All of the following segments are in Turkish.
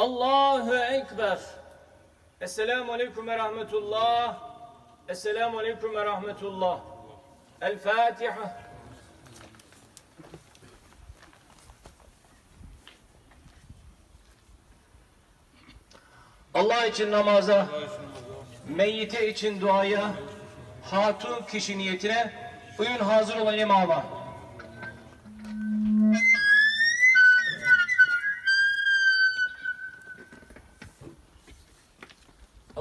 Allahu Ekber. Esselamu Aleyküm ve Rahmetullah. Esselamu Aleyküm ve Rahmetullah. El Fatiha. Allah için namaza, meyyite için duaya, hatun kişi niyetine, uyun hazır olan imama.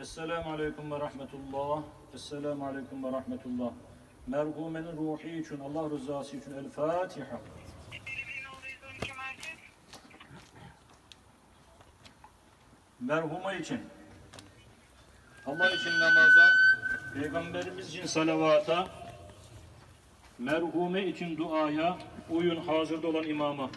Esselamu Aleyküm ve Rahmetullah. Esselamu Aleyküm ve Rahmetullah. Merhumenin ruhi için, Allah rızası için El Fatiha. Merhuma için, Allah için namaza, Peygamberimiz için salavata, merhume için duaya, uyun hazırda olan imama.